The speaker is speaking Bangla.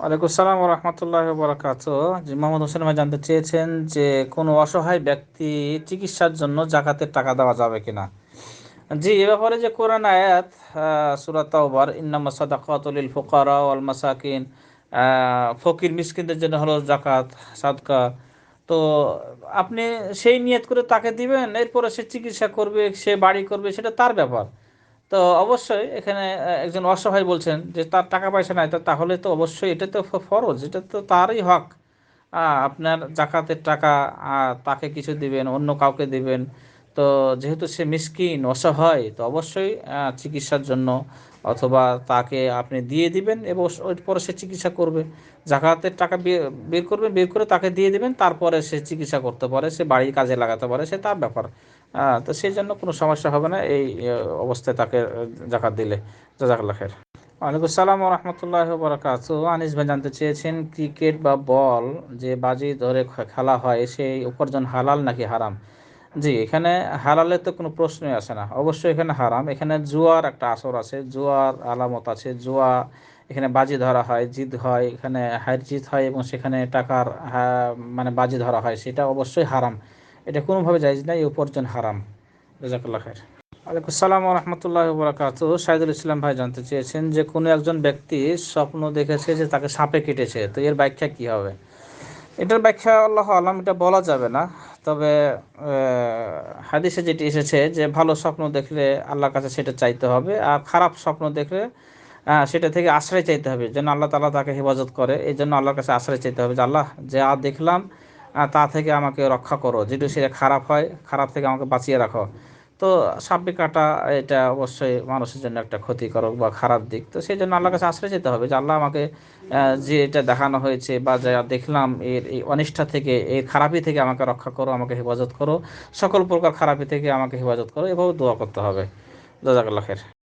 ওয়ালাইকুম সালাম রহমতুল্লাহ বরাকাত জি, মোহাম্মদ হোসেন ভাই জানতে চেয়েছেন যে, কোনো অসহায় ব্যক্তি চিকিৎসার জন্য জাকাতের টাকা দেওয়া যাবে কিনা? জি, এ ব্যাপারে যে কোরআন আয়াত সুরাত তাওবার, ইন্নামা সাদাকাতুলিল ফুকারা ওয়াল মাসাকিন ফকির মিসকিনদের জন্য হলো জাকাত সাদকা। তো আপনি সেই নিয়ত করে তাকে দিবেন, এরপরে সে চিকিৎসা করবে, সে বাড়ি করবে, সেটা তার ব্যাপার। তো অবশ্যই এখানে একজন অসহায় বলছেন যে তার টাকা পয়সা নাই, তো তাহলে তো অবশ্যই এটা তো ফরজ, এটা তো তারই হক। আপনার জাকাতের টাকা তাকে কিছু দিবেন, অন্য কাউকে দিবেন। তো যেহেতু সে মিসকিন অসহায় তো অবশ্যই চিকিৎসার জন্য অথবা তাকে আপনি দিয়ে দিবেন এবং পরে সে চিকিৎসা করবে। জাকাতের টাকা বের করবেন বের করে তাকে দিয়ে দিবেন, তারপরে সে চিকিৎসা করতে পারে, সে বাড়ির কাজে লাগাতে পারে, সে তার ব্যাপার। তো সেই জন্য কোনো সমস্যা হবে না। এই অবস্থায় তাকে জাকাত দিলে। জাজাকাল্লা খের ওয়ালাইকুম সালাম রহমতুল্লাহ বরকাত আনিস ভাই জানতে চেয়েছেন, ক্রিকেট বা বল যে বাজি ধরে খেলা হয়, সেই উপার্জন হালাল নাকি হারাম? জি, এখানে হালালের তো কোনো প্রশ্নই আসে না। অবশ্যই এখানে হারাম। এখানে জুয়ার একটা আসর আছে। জুয়ার আলামত আছে। জুয়া, এখানে বাজি ধরা হয় জিত হয়, এখানে হাইর জিত হয় এবং সেখানে টাকার মানে বাজি ধরা হয়, সেটা অবশ্যই হারাম। এটা কোনোভাবে যাইজ না এই উপার্জন হারাম। রেজাকুল্লাহ খায়ের ওয়ালাইকুম সালাম রহমতুল্লাহ বরাকাত। সাইদুল ইসলাম ভাই জানতে চেয়েছেন যে, কোনো একজন ব্যক্তি স্বপ্ন দেখেছে যে তাকে সাপে কেটেছে, তো এর ব্যাখ্যা কী হবে? এটার ব্যাখ্যা আল্লাহ আলাম, এটা বলা যাবে না। তবে হাদিসে যেটি এসেছে যে, ভালো স্বপ্ন দেখলে আল্লাহর কাছে সেটা চাইতে হবে, আর খারাপ স্বপ্ন দেখলে সেটা থেকে আশ্রয় চাইতে হবে। যেন আল্লাহ তালা তাকে হেফাজত করে এই জন্য আল্লাহর কাছে আশ্রয় চাইতে হবে যে, আল্লাহ, যে আর দেখলাম তা থেকে আমাকে রক্ষা করো। যেটু সেটা খারাপ হয়, খারাপ থেকে আমাকে বাঁচিয়ে রাখো। তো সাপে কাটা এটা অবশ্যই মানুষের জন্য একটা ক্ষতিকারক বা খারাপ দিক। তো সেই জন্য আল্লাহর কাছে আশ্রয় যেতে হবে যে আল্লাহ আমাকে যে এটা দেখানো হয়েছে বা যা দেখলাম, এর এই অনিষ্ঠা থেকে এই খারাপি থেকে আমাকে রক্ষা করো, আমাকে হেফাজত করো। সকল প্রকার খারাপি থেকে আমাকে হেফাজত করো। এভাবে দোয়া করতে হবে। জাজাকাল্লাহের